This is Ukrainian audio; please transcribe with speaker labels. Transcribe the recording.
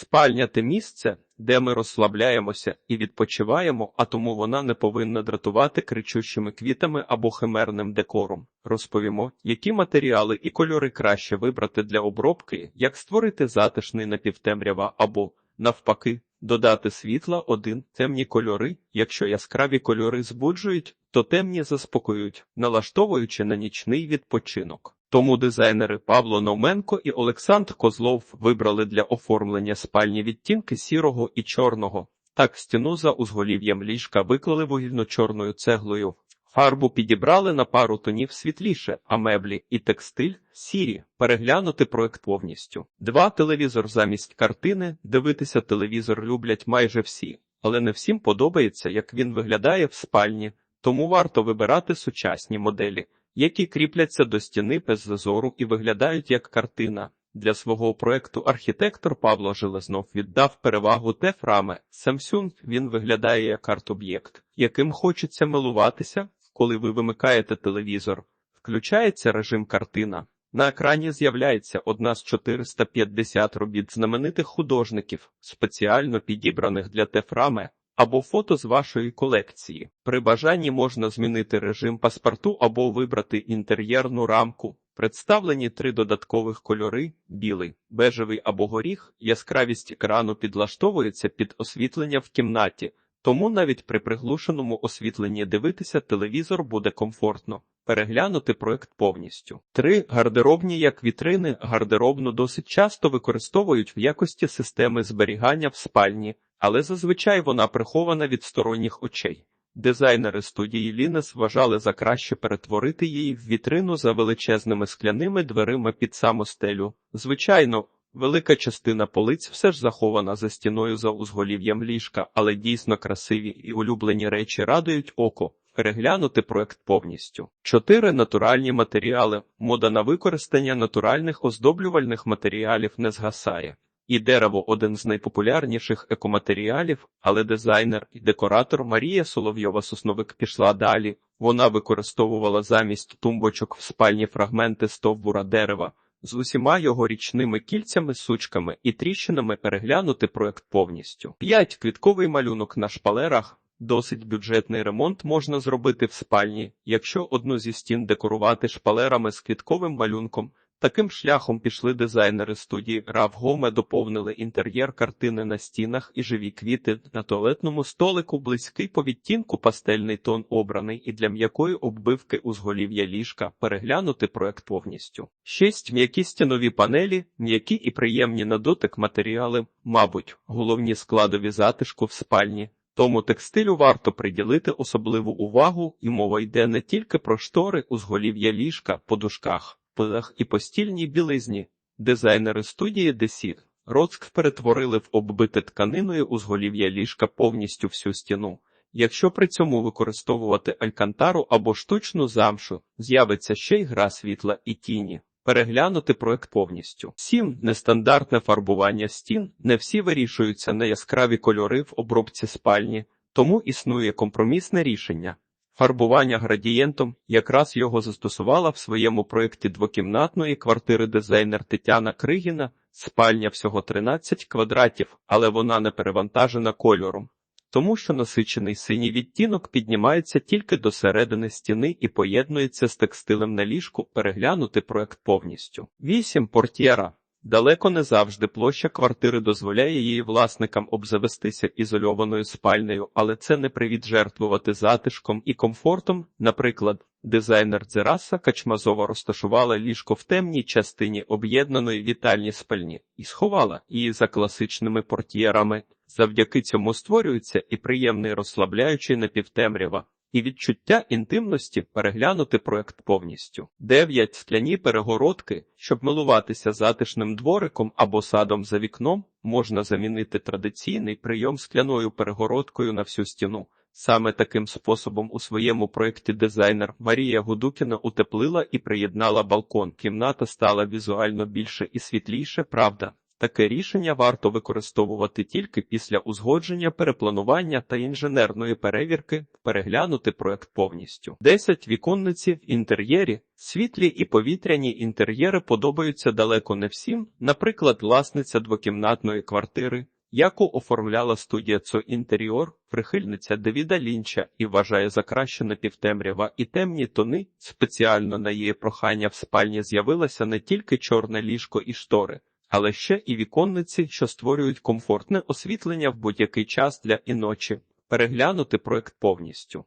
Speaker 1: Спальня те місце, де ми розслабляємося і відпочиваємо, а тому вона не повинна дратувати кричущими квітами або химерним декором. Розповімо, які матеріали і кольори краще вибрати для обробки, як створити затишний напівтемрява або, навпаки, додати світла один темні кольори. Якщо яскраві кольори збуджують, то темні заспокоюють, налаштовуючи на нічний відпочинок. Тому дизайнери Павло Новменко і Олександр Козлов вибрали для оформлення спальні відтінки сірого і чорного. Так стіну за узголів'ям ліжка виклали вугільно-чорною цеглою. Фарбу підібрали на пару тонів світліше, а меблі і текстиль сірі. Переглянути проект повністю. Два телевізор замість картини. Дивитися телевізор люблять майже всі, але не всім подобається, як він виглядає в спальні, тому варто вибирати сучасні моделі які кріпляться до стіни без зазору і виглядають як картина. Для свого проекту архітектор Павло Железнов віддав перевагу тефрами. Samsung він виглядає як арт-об'єкт, яким хочеться милуватися, коли ви вимикаєте телевізор. Включається режим картина. На екрані з'являється одна з 450 робіт знаменитих художників, спеціально підібраних для тефрами або фото з вашої колекції. При бажанні можна змінити режим паспорту або вибрати інтер'єрну рамку. Представлені три додаткових кольори: білий, бежевий або горіх. Яскравість екрану підлаштовується під освітлення в кімнаті, тому навіть при приглушеному освітленні дивитися телевізор буде комфортно. Переглянути проект повністю. Три гардеробні як вітрини гардеробну досить часто використовують в якості системи зберігання в спальні але зазвичай вона прихована від сторонніх очей. Дизайнери студії Лінес вважали за краще перетворити її в вітрину за величезними скляними дверима під саму стелю. Звичайно, велика частина полиць все ж захована за стіною за узголів'ям ліжка, але дійсно красиві і улюблені речі радують око. Переглянути проект повністю. Чотири натуральні матеріали. Мода на використання натуральних оздоблювальних матеріалів не згасає. І дерево один з найпопулярніших екоматеріалів, але дизайнер і декоратор Марія Соловйова Сосновик пішла далі. Вона використовувала замість тумбочок в спальні фрагменти стовбура дерева з усіма його річними кільцями, сучками і тріщинами переглянути проект повністю. П'ять квітковий малюнок на шпалерах. Досить бюджетний ремонт можна зробити в спальні, якщо одну зі стін декорувати шпалерами з квітковим малюнком. Таким шляхом пішли дизайнери студії Равгоме доповнили інтер'єр картини на стінах і живі квіти на туалетному столику близький по відтінку пастельний тон обраний і для м'якої оббивки узголів'я ліжка переглянути проект повністю. Шість м'які стінові панелі, м'які і приємні на дотик матеріали, мабуть, головні складові затишку в спальні. Тому текстилю варто приділити особливу увагу, і мова йде не тільки про штори, узголів'я ліжка, подушках пилах і постільній білизні. Дизайнери студії Десір Роцк перетворили в оббите тканиною узголів'я ліжка повністю всю стіну. Якщо при цьому використовувати алькантару або штучну замшу, з'явиться ще й гра світла і тіні. Переглянути проект повністю. Сім нестандартне фарбування стін. Не всі вирішуються на яскраві кольори в обробці спальні, тому існує компромісне рішення. Фарбування градієнтом якраз його застосувала в своєму проєкті двокімнатної квартири дизайнер Тетяна Кригіна, спальня всього 13 квадратів, але вона не перевантажена кольором, тому що насичений синій відтінок піднімається тільки до середини стіни і поєднується з текстилем на ліжку, переглянути проект повністю. 8. портєра Далеко не завжди площа квартири дозволяє її власникам обзавестися ізольованою спальнею, але це не привід жертвувати затишком і комфортом. Наприклад, дизайнер Дзераса Качмазова розташувала ліжко в темній частині об'єднаної вітальні спальні і сховала її за класичними портьєрами. Завдяки цьому створюється і приємний розслабляючий напівтемрява і відчуття інтимності переглянути проект повністю. Дев'ять скляні перегородки, щоб милуватися затишним двориком або садом за вікном, можна замінити традиційний прийом скляною перегородкою на всю стіну. Саме таким способом у своєму проєкті дизайнер Марія Гудукіна утеплила і приєднала балкон. Кімната стала візуально більше і світліше, правда. Таке рішення варто використовувати тільки після узгодження, перепланування та інженерної перевірки, переглянути проект повністю. 10 віконниці в інтер'єрі. Світлі і повітряні інтер'єри подобаються далеко не всім. Наприклад, власниця двокімнатної квартири, яку оформляла студія «Цо Інтеріор», прихильниця Девіда Лінча і вважає за краще напівтемрява і темні тони. Спеціально на її прохання в спальні з'явилося не тільки чорне ліжко і штори, але ще і віконниці, що створюють комфортне освітлення в будь-який час для і ночі. Переглянути проект повністю.